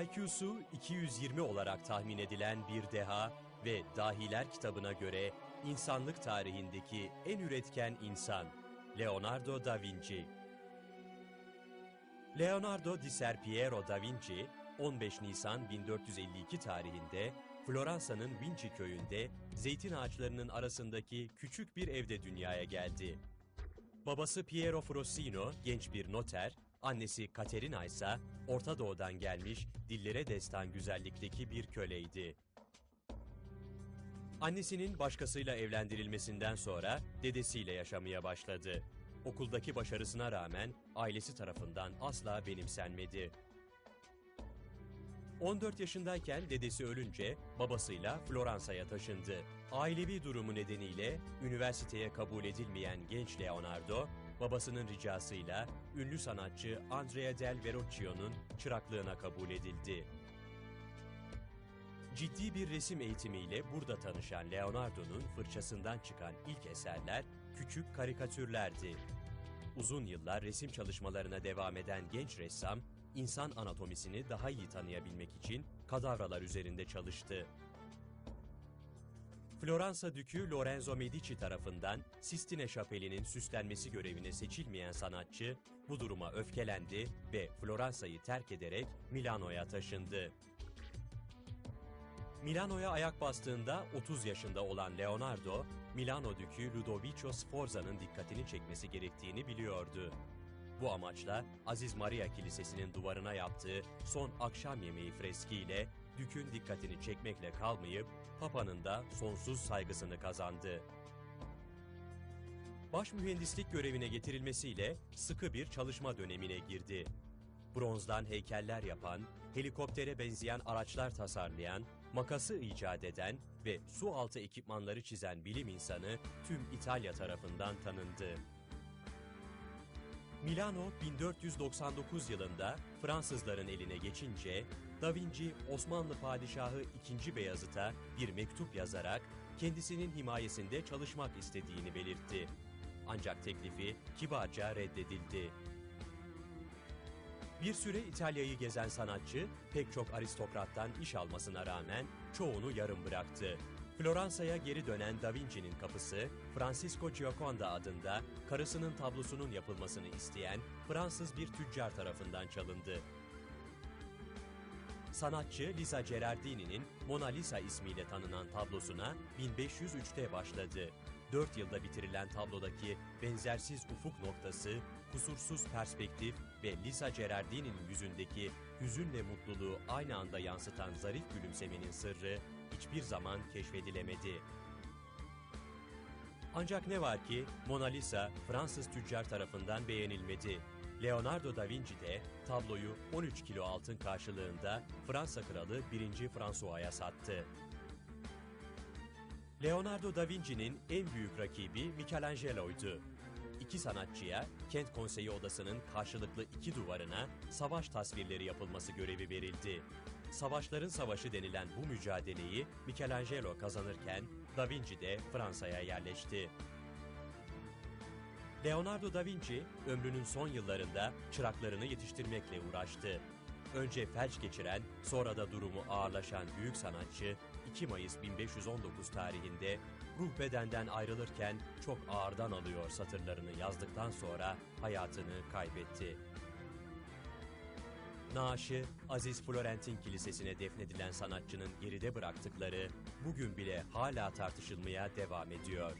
IQ'su 220 olarak tahmin edilen bir deha ve Dahiler kitabına göre insanlık tarihindeki en üretken insan Leonardo da Vinci. Leonardo di Serpiero da Vinci 15 Nisan 1452 tarihinde Floransa'nın Vinci köyünde zeytin ağaçlarının arasındaki küçük bir evde dünyaya geldi. Babası Piero Frosino genç bir noter, annesi Caterina ise Orta Doğu'dan gelmiş dillere destan güzellikteki bir köleydi. Annesinin başkasıyla evlendirilmesinden sonra dedesiyle yaşamaya başladı. Okuldaki başarısına rağmen ailesi tarafından asla benimsenmedi. 14 yaşındayken dedesi ölünce babasıyla Floransa'ya taşındı. Ailevi durumu nedeniyle üniversiteye kabul edilmeyen genç Leonardo, babasının ricasıyla ünlü sanatçı Andrea del Verrocchio'nun çıraklığına kabul edildi. Ciddi bir resim eğitimiyle burada tanışan Leonardo'nun fırçasından çıkan ilk eserler küçük karikatürlerdi. Uzun yıllar resim çalışmalarına devam eden genç ressam, insan anatomisini daha iyi tanıyabilmek için kadavralar üzerinde çalıştı. Floransa Dükü Lorenzo Medici tarafından Sistine Şapeli'nin süslenmesi görevine seçilmeyen sanatçı bu duruma öfkelendi ve Floransa'yı terk ederek Milano'ya taşındı. Milano'ya ayak bastığında 30 yaşında olan Leonardo, Milano Dükü Ludovico Sforza'nın dikkatini çekmesi gerektiğini biliyordu. Bu amaçla Aziz Maria Kilisesi'nin duvarına yaptığı son akşam yemeği freskiyle Dük'ün dikkatini çekmekle kalmayıp Papa'nın da sonsuz saygısını kazandı. Baş mühendislik görevine getirilmesiyle sıkı bir çalışma dönemine girdi. Bronzdan heykeller yapan, helikoptere benzeyen araçlar tasarlayan, makası icat eden ve su altı ekipmanları çizen bilim insanı tüm İtalya tarafından tanındı. Milano 1499 yılında Fransızların eline geçince Da Vinci Osmanlı Padişahı II. Beyazıt'a bir mektup yazarak kendisinin himayesinde çalışmak istediğini belirtti. Ancak teklifi kibarca reddedildi. Bir süre İtalya'yı gezen sanatçı pek çok aristokrattan iş almasına rağmen çoğunu yarım bıraktı. Floransa'ya geri dönen Da Vinci'nin kapısı, Francisco Gioconda adında karısının tablosunun yapılmasını isteyen Fransız bir tüccar tarafından çalındı. Sanatçı Lisa Gerardini'nin Mona Lisa ismiyle tanınan tablosuna 1503'te başladı. 4 yılda bitirilen tablodaki benzersiz ufuk noktası, kusursuz perspektif ve Lisa Gerardini'nin yüzündeki hüzünle mutluluğu aynı anda yansıtan zarif gülümsemenin sırrı hiçbir zaman keşfedilemedi. Ancak ne var ki Mona Lisa Fransız tüccar tarafından beğenilmedi. Leonardo da Vinci de tabloyu 13 kilo altın karşılığında Fransa kralı 1. François'a sattı. Leonardo da Vinci'nin en büyük rakibi Michelangelo'ydu. İki sanatçıya Kent Konseyi Odası'nın karşılıklı iki duvarına savaş tasvirleri yapılması görevi verildi. Savaşların Savaşı denilen bu mücadeleyi Michelangelo kazanırken Da Vinci de Fransa'ya yerleşti. Leonardo da Vinci ömrünün son yıllarında çıraklarını yetiştirmekle uğraştı. Önce felç geçiren, sonra da durumu ağırlaşan büyük sanatçı 2 Mayıs 1519 tarihinde ruh bedenden ayrılırken çok ağırdan alıyor satırlarını yazdıktan sonra hayatını kaybetti. Naaşı Aziz Florentin Kilisesi'ne defnedilen sanatçının geride bıraktıkları bugün bile hala tartışılmaya devam ediyor.